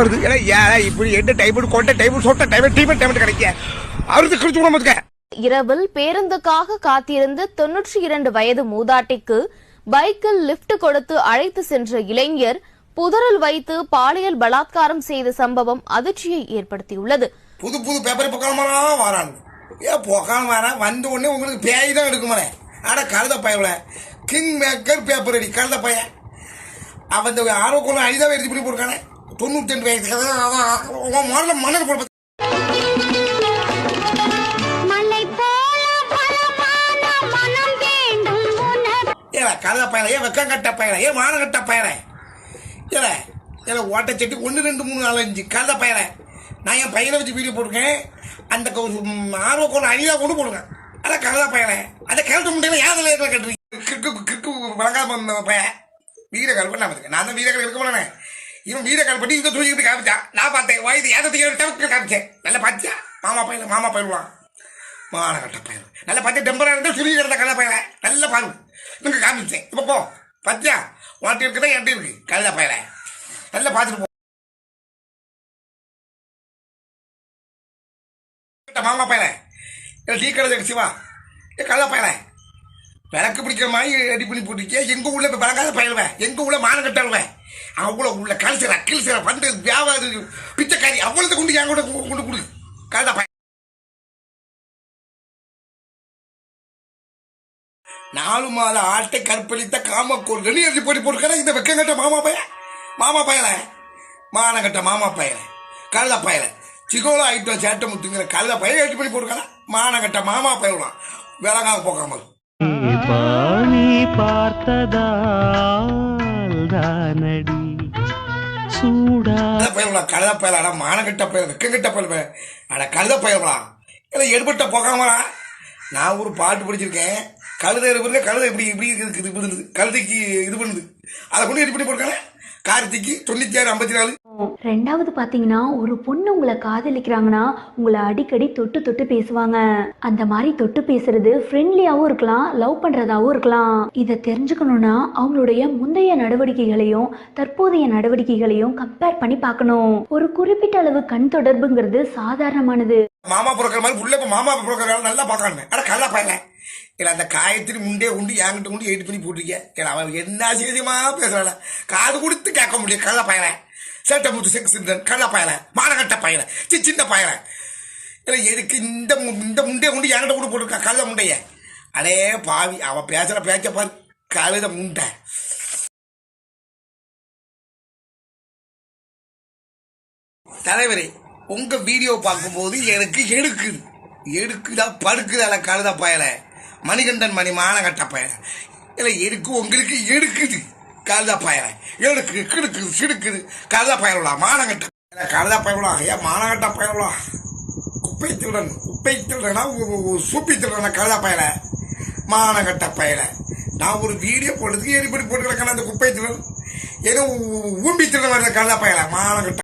வருது. ஏன்னா ஏன் இப்படி எந்த டைம் கொண்ட டைம் சொட்ட டைம் டீம் டைம் கிடைக்க. அவருக்கு விட மாட்டுக்க இரவில் பேருந்துக்காக காத்திருந்த தொன்னூற்றி இரண்டு வயது மூதாட்டிக்கு பைக்கில் லிப்ட் கொடுத்து அழைத்து சென்ற இளைஞர் புதரில் வைத்து பாலியல் பலாத்காரம் செய்த சம்பவம் அதிர்ச்சியை ஏற்படுத்தியுள்ளது. புது புது பேப்பர் பொக்காலமெல்லாம் வரான். ஏன் பொக்காலம் வர வந்த உடனே உங்களுக்கு பேய் தான் எடுக்குமானே? அட கழுத பயவுல கிங் மேக்கர் பேப்பர் அடி கழுத பையன். அவன் இந்த ஆரோக்கியம் அழிதான் எடுத்து இப்படி போட்டுருக்கானே? தொண்ணூத்தி ரெண்டு வயசு முதல்ல மணல் போட மலை போல பலமான மனம் வேண்டும் உனக்கு. ஏல பயல ஏன் வெக்கம் கட்ட பயல ஏன் மானம் கட்ட பயல. ஏல ஏல ஓட்டச்சட்டி ஒன்று ரெண்டு மூணு நாலு அஞ்சு கழுத பயல. நான் என் பையனை வச்சு வீடியோ போட்டிருக்கேன். அந்த ஆர்வக்கோள் அழிதா கொண்டு போடுங்க. அதான் கழுத பயல. அந்த கழுத முட்டையில யாதில் இருக்கிற கட்டுறீங்க கிற்கு கிற்கு விளங்காம பையன். பண்ண பார்த்துக்க நான் தான் வீரக்கால் இருக்க போனேன். இவன் வீரக்கால் பண்ணி இந்த தூக்கிட்டு காமிச்சான் நான் பார்த்தேன் வயது ஏதத்துக்கு காமிச்சேன். நல்லா பார்த்தியா மாமா பையன் மாமா பயிலுவான். மான கட்ட பயிர் நல்லா பார்த்து டெம்பரா இருந்தால் சுருங்கி கிடந்த கதை பயில. நல்லா பாரு. இவங்க காமிச்சேன். இப்போ போ. பார்த்தியா உன்ட்டு இருக்குதா எப்படி இருக்கு? கழுத பயில. நல்லா பார்த்துட்டு போ. மாமா பயில. டீ கடை சிவா ஏ கழுத விளக்கு பிடிக்கிற மாதிரி ரெடி பண்ணி போட்டுருக்கே எங்கள் ஊரில் இப்போ விளக்காத பயிலுவேன் எங்கள் ஊரில் மான கட்டலுவேன் அவ்வளோ உள்ள கல்ச்சரா கில்சரா பண்டு வியாபாரி பிச்சைக்காரி அவ்வளோத்தை கொண்டு என் கூட கொண்டு கொடு. கழுத பய நாலு மாத ஆட்டை கற்பழித்த காமக்கோள் எழுதி போட்டி போட்டுக்கிற இந்த வெக்கங்கட்ட மாமா பையன். மாமா பயல மானங்கட்ட மாமா பயல கழுத பயல சிகோலா ஐட்டம் சேட்டை முத்துங்கிற கழுத பையன் எழுதி பண்ணி போட்டுக்கலாம் மானகட்ட மாமா பயலாம் விலகாம போகாமல் பாணி பார்த்ததால் தானடி சூடா கழுத பயலாம் கழுத பயல? அட மானகட்ட பயல் வெக்கங்கட்ட பயல் அட கழுத பயல்களா இல்லை எடுபட்ட போகாமலா? நான் ஒரு பாட்டு படிச்சிருக்கேன். கழுதை இருப்பது கழுதை இப்படி இப்படி இருக்குது இது பண்ணுது கழுதைக்கு இது பண்ணுது. அதை கொண்டு இது பண்ணி கார்த்திக்கு தொண்ணூத்தி ஆறு ஐம்பத்தி நாலு. ரெண்டாவது பாத்தீங்கன்னா ஒரு பொண்ணு உங்களை காதலிக்கிறாங்கன்னா உங்களை அடிக்கடி தொட்டு தொட்டு பேசுவாங்க. அந்த மாதிரி தொட்டு பேசுறது ஃப்ரெண்ட்லியாவும் இருக்கலாம் லவ் பண்றதாவும் இருக்கலாம். இதை தெரிஞ்சுக்கணும்னா அவங்களுடைய முந்தைய நடவடிக்கைகளையும் தற்போதைய நடவடிக்கைகளையும் கம்பேர் பண்ணி பார்க்கணும். ஒரு குறிப்பிட்ட அளவு கண் தொடர்புங்கிறது சாதாரணமானது. மாமா பிறக்கிற மாதிரி உள்ள இப்போ மாமா பிறக்கிற நல்லா பார்க்கணுமே ஆனால் கல்லா பையன் இல்லை அந்த காயத்திரி முண்டே உண்டு என்கிட்ட உண்டு எயிட் பண்ணி போட்டிருக்கேன் இல்லை அவன் என்ன செய்தியமா பேசுகிறாள் காது கொடுத்து கேட்க முடியும் கள்ள பயல. சேட்டை முத்து செக்ஸ் கள்ள பயல. மானகட்ட பயல. சி சின்ன பயல. இல்லை எதுக்கு இந்த மு- இந்த முண்டே உண்டு என்கிட்ட கூட போட்டிருக்கா கள்ள முண்டைய? அடே பாவி அவன் பேசுற பேச்ச பாரு கழுத முண்டை. தலைவரே உங்க வீடியோ பார்க்கும்போது எனக்கு எடுக்குது எடுக்குதா படுக்குதா கழுத பயல. மணிகண்டன் மணி மானகட்ட பயல. இல்லை எருக்கு உங்களுக்கு எடுக்குது. கழுத பயல. எடுக்கு கிடுக்குது சிடுக்குது. கழுத பயலா. மானகட்ட கழுத பயலா ஏன் மானகட்ட பயலா குப்பை திருடன் குப்பை திருடனா சூப்பி திருடனா கழுத பயல. மானகட்ட பயல. நான் ஒரு வீடியோ போடுறதுக்கு எரிபடி போட்டு கிடக்கல அந்த குப்பை திருடன். ஏதோ ஊம்பி திருடன் வருது கழுத பயல. மானகட்ட